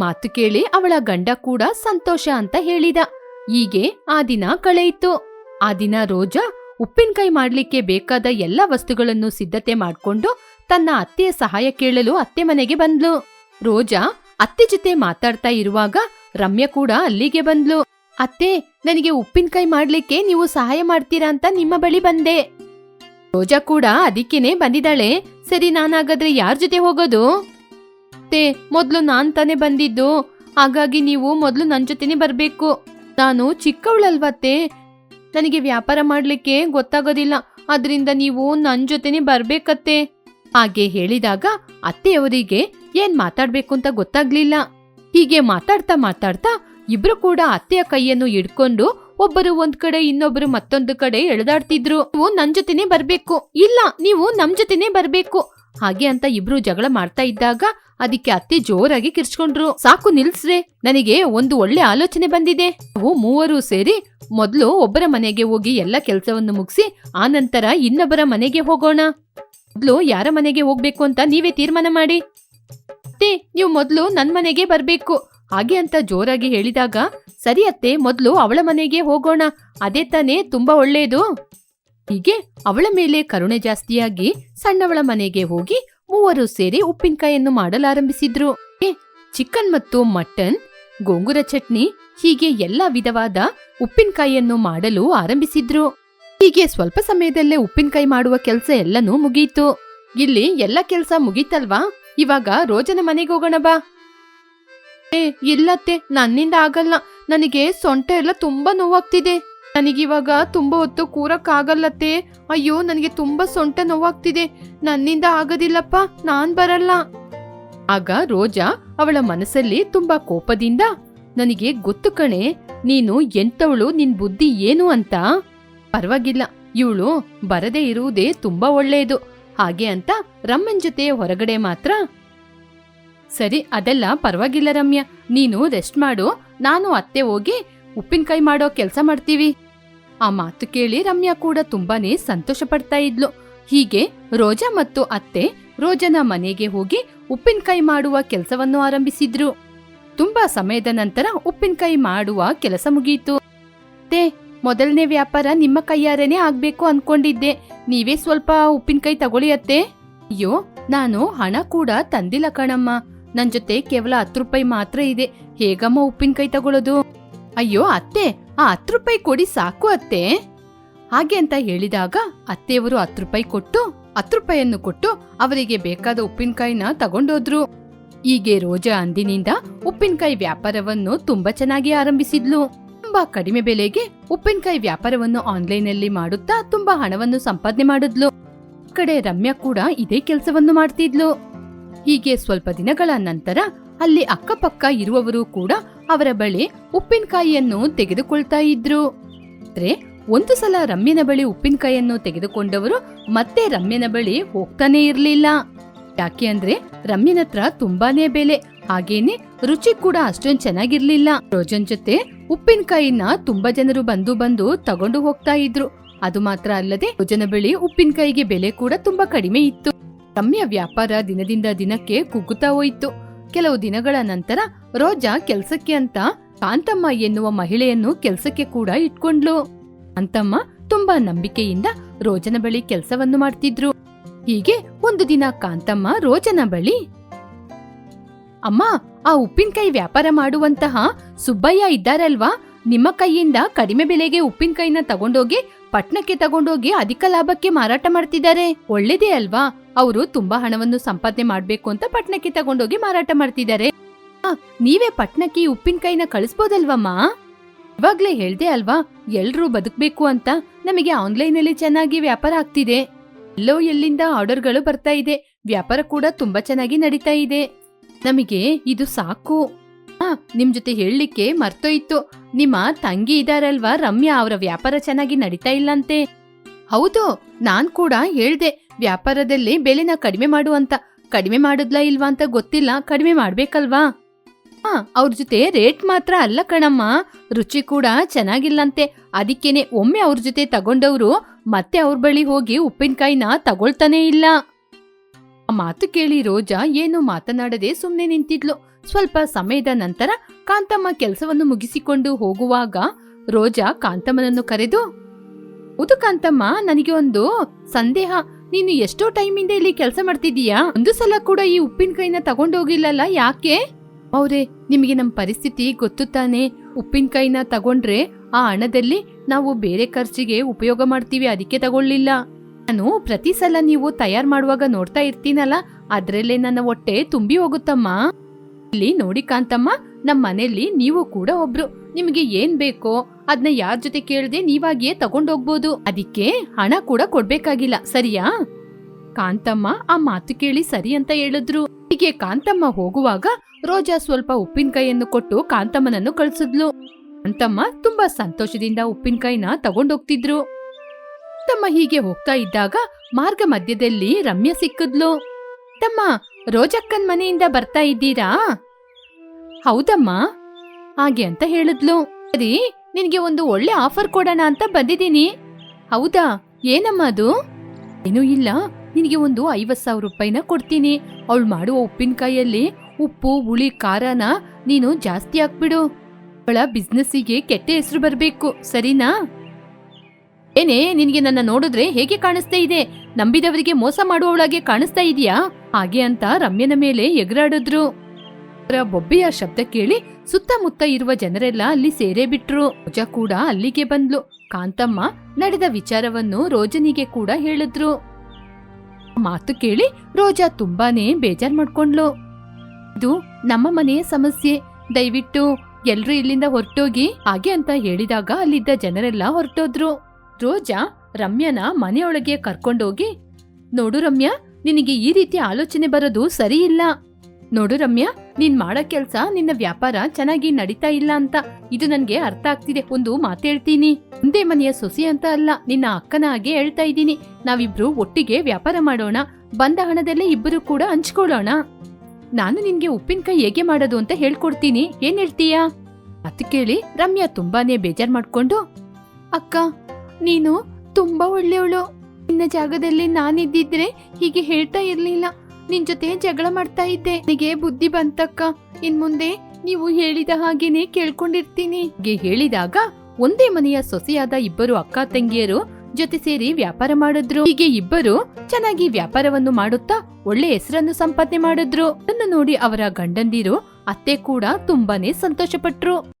Speaker 1: ಮಾತು ಕೇಳಿ ಅವಳ ಗಂಡ ಕೂಡ ಸಂತೋಷ ಅಂತ ಹೇಳಿದ. ಹೀಗೆ ಆ ದಿನ ಕಳೆಯಿತು. ಆ ದಿನ ರೋಜಾ ಉಪ್ಪಿನಕಾಯಿ ಮಾಡ್ಲಿಕ್ಕೆ ಬೇಕಾದ ಎಲ್ಲ ವಸ್ತುಗಳನ್ನು ಸಿದ್ಧತೆ ಮಾಡ್ಕೊಂಡು ತನ್ನ ಅತ್ತೆಯ ಸಹಾಯ ಕೇಳಲು ಅತ್ತೆ ಮನೆಗೆ ಬಂದ್ಲು. ರೋಜಾ ಅತ್ತೆ ಜೊತೆ ಮಾತಾಡ್ತಾ ಇರುವಾಗ ರಮ್ಯ ಕೂಡ ಅಲ್ಲಿಗೆ ಬಂದ್ಲು. ಅತ್ತೆ, ನನಗೆ ಉಪ್ಪಿನಕಾಯಿ ಮಾಡ್ಲಿಕ್ಕೆ ನೀವು ಸಹಾಯ ಮಾಡ್ತೀರಾ ಅಂತ ನಿಮ್ಮ ಬಳಿ ಬಂದೆ. ರೋಜಾ ಕೂಡ ಅದಕ್ಕೇನೆ ಬಂದಿದ್ದಾಳೆ. ಸರಿ, ನಾನಾಗಾದ್ರೆ ಯಾರ್ ಜೊತೆ ಹೋಗೋದು? ಅತ್ತೆ, ಮೊದ್ಲು ನಾನ್ ತಾನೇ ಬಂದಿದ್ದು. ಹಾಗಾಗಿ ನೀವು ಮೊದ್ಲು ನನ್ ಜೊತೆನೆ ಬರ್ಬೇಕು. ನಾನು ಚಿಕ್ಕವಳಲ್ವತ್ತೆ ನನಗೆ ವ್ಯಾಪಾರ ಮಾಡ್ಲಿಕ್ಕೆ ಗೊತ್ತಾಗೋದಿಲ್ಲ. ಅದರಿಂದ ನೀವು ನನ್ ಜೊತೆನೆ ಬರ್ಬೇಕತ್ತೆ. ಹಾಗೆ ಹೇಳಿದಾಗ ಅತ್ತೆಯವರಿಗೆ ಏನ್ ಮಾತಾಡ್ಬೇಕು ಅಂತ ಗೊತ್ತಾಗ್ಲಿಲ್ಲ. ಹೀಗೆ ಮಾತಾಡ್ತಾ ಮಾತಾಡ್ತಾ ಇಬ್ರು ಕೂಡ ಅತ್ತೆಯ ಕೈಯನ್ನು ಹಿಡ್ಕೊಂಡು ಒಬ್ಬರು ಒಂದ್ ಕಡೆ, ಇನ್ನೊಬ್ರು ಮತ್ತೊಂದು ಕಡೆ ಎಳೆದಾಡ್ತಿದ್ರು. ನೀವು ನನ್ ಜೊತೆನೆ ಬರ್ಬೇಕು. ಇಲ್ಲ, ನೀವು ನಮ್ ಜೊತೆನೆ ಬರ್ಬೇಕು. ಹಾಗೆ ಅಂತ ಇಬ್ರು ಜಗಳ ಮಾಡ್ತಾ ಇದ್ದಾಗ ಅದಕ್ಕೆ ಅತ್ತೆ ಜೋರಾಗಿ ಕಿರ್ಚ್ಕೊಂಡ್ರು. ಸಾಕು ನಿಲ್ಸ್ರೆ, ನನಗೆ ಒಂದು ಒಳ್ಳೆ ಆಲೋಚನೆ ಬಂದಿದೆ. ನಾವು ಮೂವರು ಸೇರಿ ಮೊದ್ಲು ಒಬ್ಬರ ಮನೆಗೆ ಹೋಗಿ ಎಲ್ಲ ಕೆಲಸವನ್ನು ಮುಗಿಸಿ ಆನಂತರ ಇನ್ನೊಬ್ಬರ ಮನೆಗೆ ಹೋಗೋಣ. ಮೊದ್ಲು ಯಾರ ಮನೆಗೆ ಹೋಗ್ಬೇಕು ಅಂತ ನೀವೇ ತೀರ್ಮಾನ ಮಾಡಿ. ಅತ್ತೆ, ನೀವು ಮೊದಲು ನನ್ ಮನೆಗೆ ಬರ್ಬೇಕು. ಹಾಗೆ ಅಂತ ಜೋರಾಗಿ ಹೇಳಿದಾಗ, ಸರಿ ಅತ್ತೆ, ಮೊದ್ಲು ಅವಳ ಮನೆಗೆ ಹೋಗೋಣ. ಅದೇ ತಾನೇ ತುಂಬಾ ಒಳ್ಳೆಯದು ಹೀಗೆ ಅವಳ ಮೇಲೆ ಕರುಣೆ ಜಾಸ್ತಿಯಾಗಿ ಸಣ್ಣವಳ ಮನೆಗೆ ಹೋಗಿ ಮೂವರು ಸೇರಿ ಉಪ್ಪಿನಕಾಯಿಯನ್ನು ಮಾಡಲಾರಂಭಿಸಿದ್ರು. ಚಿಕನ್ ಮತ್ತು ಮಟನ್, ಗೋಂಗುರ ಚಟ್ನಿ, ಹೀಗೆ ಎಲ್ಲ ವಿಧವಾದ ಉಪ್ಪಿನಕಾಯಿಯನ್ನು ಮಾಡಲು ಆರಂಭಿಸಿದ್ರು. ಹೀಗೆ ಸ್ವಲ್ಪ ಸಮಯದಲ್ಲೇ ಉಪ್ಪಿನಕಾಯಿ ಮಾಡುವ ಕೆಲಸ ಎಲ್ಲನೂ ಮುಗಿಯಿತು ಇಲ್ಲಿ ಎಲ್ಲ ಕೆಲಸ ಮುಗೀತಲ್ವಾ? ಇವಾಗ ರೋಜನ ಮನೆಗೆ ಹೋಗೋಣ ಬಾ. ಏ, ಇಲ್ಲತ್ತೆ, ನನ್ನಿಂದ ಆಗಲ್ಲ. ನನಗೆ ಸೊಂಟ ಎಲ್ಲ ತುಂಬಾ ನೋವಾಗ್ತಿದೆ. ನನಗಿವಾಗ ತುಂಬಾ ಹೊತ್ತು ಕೂರಕ್ಕಾಗಲ್ಲತ್ತೆ. ಅಯ್ಯೋ, ನನಗೆ ತುಂಬಾ ಸೊಂಟ ನೋವಾಗ್ತಿದೆ. ನನ್ನಿಂದ ಆಗೋದಿಲ್ಲಪ್ಪ, ನಾನ್ ಬರಲ್ಲ. ಆಗ ರೋಜಾ ಅವಳ ಮನಸ್ಸಲ್ಲಿ ತುಂಬಾ ಕೋಪದಿಂದ, ನನಗೆ ಗೊತ್ತು ಕಣೆ, ನೀನು ಎಂತವಳು, ನಿನ್ ಬುದ್ಧಿ ಏನು ಅಂತ. ಪರವಾಗಿಲ್ಲ, ಇವಳು ಬರದೇ ಇರುವುದೇ ತುಂಬಾ ಒಳ್ಳೆಯದು. ಹಾಗೆ ಅಂತ ರಮ್ಯನ್ ಜೊತೆ ಹೊರಗಡೆ ಮಾತ್ರ. ಸರಿ, ಅದೆಲ್ಲ ಪರವಾಗಿಲ್ಲ ರಮ್ಯಾ. ನೀನು ರೆಸ್ಟ್ ಮಾಡು. ನಾನು ಅತ್ತೆ ಹೋಗಿ ಉಪ್ಪಿನಕಾಯಿ ಮಾಡೋ ಕೆಲಸ ಮಾಡ್ತೀವಿ. ಆ ಮಾತು ಕೇಳಿ ರಮ್ಯಾ ಕೂಡ ತುಂಬಾನೇ ಸಂತೋಷ ಪಡ್ತಾ ಇದ್ಲು. ಹೀಗೆ ರೋಜಾ ಮತ್ತು ಅತ್ತೆ ರೋಜನ ಮನೆಗೆ ಹೋಗಿ ಉಪ್ಪಿನಕಾಯಿ ಮಾಡುವ ಕೆಲಸವನ್ನು ಆರಂಭಿಸಿದ್ರು. ತುಂಬಾ ಸಮಯದ ನಂತರ ಉಪ್ಪಿನಕಾಯಿ ಮಾಡುವ ಕೆಲಸ ಮುಗಿಯಿತು ಅತ್ತೆ ಮೊದಲನೇ ವ್ಯಾಪಾರ ನಿಮ್ಮ ಕೈಯಾರೇನೆ ಆಗ್ಬೇಕು ಅನ್ಕೊಂಡಿದ್ದೆ. ನೀವೇ ಸ್ವಲ್ಪ ಉಪ್ಪಿನಕಾಯಿ ತಗೊಳ್ಳಿ ಅತ್ತೆ. ಅಯ್ಯೋ, ನಾನು ಹಣ ಕೂಡ ತಂದಿಲ್ಲ ಕಣಮ್ಮ. ನನ್ ಜೊತೆ ಕೇವಲ ಹತ್ತು ರೂಪಾಯಿ ಮಾತ್ರ ಇದೆ. ಹೇಗಮ್ಮ ಉಪ್ಪಿನಕಾಯಿ ತಗೊಳ್ಳೋದು ಅಯ್ಯೋ, ಅತ್ತೆ, ಆ ಹತ್ತು ರೂಪಾಯಿ ಕೊಡಿ ಸಾಕು ಅತ್ತೆ. ಹಾಗೆ ಅಂತ ಹೇಳಿದಾಗ ಅತ್ತೆಯವರು ಹತ್ತು ರೂಪಾಯಿ ಕೊಟ್ಟು, ಹತ್ತು ರೂಪಾಯಿಯನ್ನು ಕೊಟ್ಟು ಅವರಿಗೆ ಬೇಕಾದ ಉಪ್ಪಿನಕಾಯಿನ ತಗೊಂಡೋದ್ರು. ಹೀಗೆ ರೋಜಾ ಅಂದಿನಿಂದ ಉಪ್ಪಿನಕಾಯಿ ವ್ಯಾಪಾರವನ್ನು ತುಂಬಾ ಚೆನ್ನಾಗಿ ಆರಂಭಿಸಿದ್ಲು. ತುಂಬಾ ಕಡಿಮೆ ಬೆಲೆಗೆ ಉಪ್ಪಿನಕಾಯಿ ವ್ಯಾಪಾರವನ್ನು ಆನ್ಲೈನ್ ಅಲ್ಲಿ ಮಾಡುತ್ತಾ ತುಂಬಾ ಹಣವನ್ನು ಸಂಪಾದನೆ ಮಾಡಿದ್ಲು. ಕಡೆ ರಮ್ಯಾ ಕೂಡ ಇದೇ ಕೆಲಸವನ್ನು ಮಾಡ್ತಿದ್ಲು. ಹೀಗೆ ಸ್ವಲ್ಪ ದಿನಗಳ ನಂತರ ಅಲ್ಲಿ ಅಕ್ಕಪಕ್ಕ ಇರುವವರು ಕೂಡ ಅವರ ಬಳಿ ಉಪ್ಪಿನಕಾಯಿಯನ್ನು ತೆಗೆದುಕೊಳ್ತಾ ಇದ್ರು. ಆದ್ರೆ ಒಂದು ಸಲ ರಮ್ಯನ ಬಳಿ ಉಪ್ಪಿನಕಾಯಿಯನ್ನು ತೆಗೆದುಕೊಂಡವರು ಮತ್ತೆ ರಮ್ಯನ ಬಳಿ ಹೋಗ್ತಾನೆ ಇರಲಿಲ್ಲ. ಯಾಕೆ ಅಂದ್ರೆ ರಮ್ಯನ ಹತ್ರ ತುಂಬಾನೇ ಬೆಲೆ, ಹಾಗೇನೆ ರುಚಿ ಕೂಡ ಅಷ್ಟೊಂದು ಚೆನ್ನಾಗಿರ್ಲಿಲ್ಲ. ರೋಜನ್ ಜೊತೆ ಉಪ್ಪಿನಕಾಯಿನ ತುಂಬಾ ಜನರು ಬಂದು ಬಂದು ತಗೊಂಡು ಹೋಗ್ತಾ ಇದ್ರು. ಅದು ಮಾತ್ರ ಅಲ್ಲದೆ ರೋಜನ ಬಳಿ ಉಪ್ಪಿನಕಾಯಿಗೆ ಬೆಲೆ ಕೂಡ ತುಂಬಾ ಕಡಿಮೆ ಇತ್ತು. ರಮ್ಯ ವ್ಯಾಪಾರ ದಿನದಿಂದ ದಿನಕ್ಕೆ ಕುಗ್ಗುತ್ತಾ ಹೋಯಿತು. ಕೆಲವು ದಿನಗಳ ನಂತರ ರೋಜಾ ಕೆಲ್ಸಕ್ಕೆ ಅಂತ ಕಾಂತಮ್ಮ ಎನ್ನುವ ಮಹಿಳೆಯನ್ನು ಕೆಲ್ಸಕ್ಕೆ ಕೂಡ ಇಟ್ಕೊಂಡ್ಲು ಅಂತಮ್ಮ ತುಂಬಾ ನಂಬಿಕೆಯಿಂದ ರೋಜನ ಬಳಿ ಕೆಲಸವನ್ನು ಮಾಡ್ತಿದ್ರು. ಹೀಗೆ ಒಂದು ದಿನ ಕಾಂತಮ್ಮ ರೋಜನ ಬಳಿ, ಅಮ್ಮ ಆ ಉಪ್ಪಿನಕಾಯಿ ವ್ಯಾಪಾರ ಮಾಡುವಂತಹ ಸುಬ್ಬಯ್ಯ ಇದ್ದಾರಲ್ವಾ? ನಿಮ್ಮ ಕೈಯಿಂದ ಕಡಿಮೆ ಬೆಲೆಗೆ ಉಪ್ಪಿನಕಾಯಿನ ತಗೊಂಡೋಗಿ ಪಟ್ನಕ್ಕೆ ತಗೊಂಡೋಗಿ ಅಧಿಕ ಲಾಭಕ್ಕೆ ಮಾರಾಟ ಮಾಡ್ತಿದ್ದಾರೆ. ಒಳ್ಳೇದೇ ಅಲ್ವಾ? ಅವರು ತುಂಬಾ ಹಣವನ್ನು ಸಂಪಾದನೆ ಮಾಡ್ಬೇಕು ಅಂತ ಪಟ್ನಕ್ಕೆ ತಗೊಂಡೋಗಿ ಮಾರಾಟ ಮಾಡ್ತಿದ್ದಾರೆ. ನೀವೇ ಪಟ್ಣಕ್ಕೆ ಉಪ್ಪಿನಕಾಯಿನ ಕಳಿಸ್ಬೋದಲ್ವಮ್ಮ? ಇವಾಗ್ಲೇ ಹೇಳ್ದೆ ಅಲ್ವಾ, ಎಲ್ರೂ ಬದುಕ್ಬೇಕು ಅಂತ. ನಮಗೆ ಆನ್ಲೈನ್ ಅಲ್ಲಿ ಚೆನ್ನಾಗಿ ವ್ಯಾಪಾರ ಆಗ್ತಿದೆ. ಎಲ್ಲೋ ಎಲ್ಲಿಂದ ಆರ್ಡರ್ಗಳು ಬರ್ತಾ ಇದೆ. ವ್ಯಾಪಾರ ಕೂಡ ತುಂಬಾ ಚೆನ್ನಾಗಿ ನಡೀತಾ ಇದೆ. ನಮಗೆ ಇದು ಸಾಕು. ನಿಮ್ ಜೊತೆ ಹೇಳಲಿಕ್ಕೆ ಮರ್ತೋಯ್ತು. ನಿಮ್ಮ ತಂಗಿ ಇದಾರಲ್ವಾ ರಮ್ಯಾ, ಅವರ ವ್ಯಾಪಾರ ಚೆನ್ನಾಗಿ ನಡೀತಾ ಇಲ್ಲಂತೆ. ಹೌದು, ನಾನ್ ಕೂಡ ಹೇಳ್ದೆ, ವ್ಯಾಪಾರದಲ್ಲಿ ಬೆಲೆನ ಕಡಿಮೆ ಮಾಡು ಅಂತ. ಕಡಿಮೆ ಮಾಡುದ್ಲಾ ಇಲ್ವಾ ಅಂತ ಗೊತ್ತಿಲ್ಲ, ಕಡಿಮೆ ಮಾಡ್ಬೇಕಲ್ವಾ? ಹಾ, ಅವ್ರ ಜೊತೆ ರೇಟ್ ಮಾತ್ರ ಅಲ್ಲ ಕಣಮ್ಮ. ರುಚಿ ಕೂಡ ಚೆನ್ನಾಗಿಲ್ಲಂತೆ. ಅದಕ್ಕೇನೆ ಒಮ್ಮೆ ಅವ್ರ ಜೊತೆ ತಗೊಂಡವ್ರು ಮತ್ತೆ ಅವ್ರ ಬಳಿ ಹೋಗಿ ಉಪ್ಪಿನಕಾಯಿನ ತಗೊಳ್ತಾನೇ ಇಲ್ಲ. ಮಾತು ಕೇಳಿ ರೋಜಾ ಏನು ಮಾತನಾಡದೆ ಸುಮ್ಮನೆ ನಿಂತಿದ್ಲು. ಸ್ವಲ್ಪ ಸಮಯದ ನಂತರ ಕಾಂತಮ್ಮ ಕೆಲಸವನ್ನು ಮುಗಿಸಿಕೊಂಡು ಹೋಗುವಾಗ ರೋಜಾ ಕಾಂತಮ್ಮನನ್ನು ಕರೆದು, ಉದು ಕಾಂತಮ್ಮ, ನನಗೆ ಒಂದು ಸಂದೇಹ. ನೀನು ಎಷ್ಟೋ ಟೈಮಿಂದ ಇಲ್ಲಿ ಕೆಲಸ ಮಾಡ್ತಿದೀಯಾ ಒಂದು ಸಲ ಕೂಡ ಈ ಉಪ್ಪಿನಕಾಯಿನ ತಗೊಂಡೋಗಿಲ್ಲಲ್ಲ, ಯಾಕೆ? ಅವ್ರೆ, ನಿಮಗೆ ನಮ್ಮ ಪರಿಸ್ಥಿತಿ ಗೊತ್ತು ತಾನೆ. ಉಪ್ಪಿನಕಾಯಿನ ತಗೊಂಡ್ರೆ ಆ ಹಣದಲ್ಲಿ ನಾವು ಬೇರೆ ಖರ್ಚಿಗೆ ಉಪಯೋಗ ಮಾಡ್ತೀವಿ, ಅದಕ್ಕೆ ತಗೊಳ್ಳಿಲ್ಲ. ನಾನು ಪ್ರತಿ ಸಲ ನೀವು ತಯಾರು ಮಾಡುವಾಗ ನೋಡ್ತಾ ಇರ್ತೀನಲ್ಲ, ಅದ್ರಲ್ಲೇ ನನ್ನ ಹೊಟ್ಟೆ ತುಂಬಿ ಹೋಗುತ್ತಮ್ಮ. ಇಲ್ಲಿ ನೋಡಿ ಕಾಂತಮ್ಮ ನಮ್ಮ ಮನೆಯಲ್ಲಿ ನೀವು ಕೂಡ ಒಬ್ರು. ನಿಮಗೆ ಏನ್ ಬೇಕೋ ಅದನ್ನ ಯಾರ ಜೊತೆ ಕೇಳದೆ ನೀವಾಗಿಯೇ ತಗೊಂಡೋಗ್ಬೋದು. ಅದಕ್ಕೆ ಹಣ ಕೂಡ ಕೊಡ್ಬೇಕಾಗಿಲ್ಲ, ಸರಿಯಾ? ಕಾಂತಮ್ಮ, ಆ ಮಾತು ಕೇಳಿ ಸರಿ ಅಂತ ಹೇಳಿದ್ರು. ಹೀಗೆ ಕಾಂತಮ್ಮ ಹೋಗುವಾಗ ರೋಜಾ ಸ್ವಲ್ಪ ಉಪ್ಪಿನಕಾಯಿಯನ್ನು ಕೊಟ್ಟು ಕಾಂತಮ್ಮನನ್ನು ಕಳಿಸಿದ್ಲು. ಕಾಂತಮ್ಮ ತುಂಬಾ ಸಂತೋಷದಿಂದ ಉಪ್ಪಿನಕಾಯಿನ ತಗೊಂಡೋಗ್ತಿದ್ರು. ತಮ್ಮ ಹೀಗೆ ಹೋಗ್ತಾ ಇದ್ದಾಗ ಮಾರ್ಗ ಮಧ್ಯದಲ್ಲಿ ರಮ್ಯ ಸಿಕ್ಕಿದ್ಲು. ತಮ್ಮ ರೋಜಕ್ಕನ್ ಮನೆಯಿಂದ ಬರ್ತಾ ಇದ್ದೀರಾ? ಹೌದಮ್ಮ. ಹಾಗೆ ಅಂತ ಹೇಳಿದ್ಲು. ಸರಿ ನಿನ್ಗೆ ಒಂದು ಒಳ್ಳೆ ಆಫರ್ ಕೊಡೋಣ ಅಂತ ಬಂದಿದ್ದೀನಿ. ಹೌದಾ? ಏನಮ್ಮ ಅದು? ಏನೂ ಇಲ್ಲ. ನಿನಗೆ ಒಂದು ಐವತ್ ಸಾವಿರ ರೂಪಾಯಿನ ಕೊಡ್ತೀನಿ. ಅವಳು ಮಾಡುವ ಉಪ್ಪಿನಕಾಯಲ್ಲಿ ಉಪ್ಪು, ಹುಳಿ, ಖಾರನ ನೀನು ಜಾಸ್ತಿ ಹಾಕ್ಬಿಡು. ಅವಳ ಬಿಸ್ನೆಸ್ಸಿಗೆ ಕೆಟ್ಟ ಹೆಸರು ಬರಬೇಕು. ಸರಿನಾ? ಏನೇ, ನಿನಗೆ ನನ್ನ ನೋಡಿದ್ರೆ ಹೇಗೆ ಕಾಣಿಸ್ತಾ ಇದೆ? ನಂಬಿದವರಿಗೆ ಮೋಸ ಮಾಡುವವಳಾಗೆ ಕಾಣಿಸ್ತಾ ಇದೆಯಾ? ಹಾಗೆ ಅಂತ ರಮ್ಯನ ಮೇಲೆ ಎಗರಾಡಿದ್ರು. ಅವರ ಬೊಬ್ಬೆಯ ಶಬ್ದ ಕೇಳಿ ಸುತ್ತಮುತ್ತ ಇರುವ ಜನರೆಲ್ಲ ಅಲ್ಲಿ ಸೇರೇ ಬಿಟ್ರು. ರೋಜಾ ಕೂಡ ಅಲ್ಲಿಗೆ ಬಂದ್ಲು. ಕಾಂತಮ್ಮ ನಡೆದ ವಿಚಾರವನ್ನು ರೋಜನಿಗೆ ಕೂಡ ಹೇಳಿದ್ರು. ಮಾತು ಕೇಳಿ ರೋಜಾ ತುಂಬಾನೇ ಬೇಜಾರ್ ಮಾಡ್ಕೊಂಡ್ಲು. ಇದು ನಮ್ಮ ಮನೆಯ ಸಮಸ್ಯೆ. ದಯವಿಟ್ಟು ಎಲ್ರೂ ಇಲ್ಲಿಂದ ಹೊರಟೋಗಿ ಹಾಗೆ ಅಂತ ಹೇಳಿದಾಗ ಅಲ್ಲಿದ್ದ ಜನರೆಲ್ಲ ಹೊರಟೋದ್ರು. ರೋಜಾ ರಮ್ಯನ ಮನೆಯೊಳಗೆ ಕರ್ಕೊಂಡೋಗಿ, ನೋಡು ರಮ್ಯಾ, ನಿನಗೆ ಈ ರೀತಿ ಆಲೋಚನೆ ಬರೋದು ಸರಿ ಇಲ್ಲ ನೋಡು ರಮ್ಯಾ, ನೀನ್ ಮಾಡೋ ಕೆಲ್ಸ ನಿನ್ನ ವ್ಯಾಪಾರ ಚೆನ್ನಾಗಿ ನಡೀತಾ ಇಲ್ಲ ಅಂತ. ಇದು ನನ್ಗೆ ಅರ್ಥ ಆಗ್ತಿದೆ, ಒಂದು ಮಾತೇಳ್ತೀನಿ ಒಂದೇ ಮನೆಯ ಸೊಸಿ ಅಂತ ಅಲ್ಲ, ನಿನ್ನ ಅಕ್ಕನ ಹಾಗೆ ಹೇಳ್ತಾ ಇದ್ದೀನಿ. ನಾವಿಬ್ರು ಒಟ್ಟಿಗೆ ವ್ಯಾಪಾರ ಮಾಡೋಣ, ಬಂದ ಹಣದಲ್ಲೇ ಇಬ್ಬರು ಕೂಡ ಹಂಚ್ಕೊಳ್ಳೋಣ. ನಾನು ನಿನ್ಗೆ ಉಪ್ಪಿನಕಾಯಿ ಹೇಗೆ ಮಾಡೋದು ಅಂತ ಹೇಳ್ಕೊಡ್ತೀನಿ. ಏನ್ ಹೇಳ್ತೀಯಾ? ಅತ್ ಕೇಳಿ ರಮ್ಯಾ ತುಂಬಾನೇ ಬೇಜಾರ್ ಮಾಡ್ಕೊಂಡು, ಅಕ್ಕ ನೀನು ತುಂಬಾ ಒಳ್ಳೆಯವಳು. ನಿನ್ನ ಜಾಗದಲ್ಲಿ ನಾನಿದ್ದಿದ್ರೆ ಹೀಗೆ ಹೇಳ್ತಾ ಇರ್ಲಿಲ್ಲ. ನಿನ್ ಜೊತೆ ಜಗಳ ಮಾಡ್ತಾ ಇದ್ದೆ. ನಿನಗೆ ಬುದ್ಧಿ ಬಂತಕ್ಕ. ಇನ್ ಮುಂದೆ ನೀವು ಹೇಳಿದ ಹಾಗೇನೆ ಕೇಳ್ಕೊಂಡಿರ್ತೀನಿ. ಹೀಗೆ ಹೇಳಿದಾಗ ಒಂದೇ ಮನೆಯ ಸೊಸೆಯಾದ ಇಬ್ಬರು ಅಕ್ಕ ತಂಗಿಯರು ಜೊತೆ ಸೇರಿ ವ್ಯಾಪಾರ ಮಾಡಿದ್ರು. ಹೀಗೆ ಇಬ್ಬರು ಚೆನ್ನಾಗಿ ವ್ಯಾಪಾರವನ್ನು ಮಾಡುತ್ತಾ ಒಳ್ಳೆ ಹೆಸರನ್ನು ಸಂಪಾದನೆ ಮಾಡಿದ್ರು. ಅದನ್ನು ನೋಡಿ ಅವರ ಗಂಡಂದಿರು, ಅತ್ತೆ ಕೂಡ ತುಂಬಾನೇ ಸಂತೋಷಪಟ್ರು.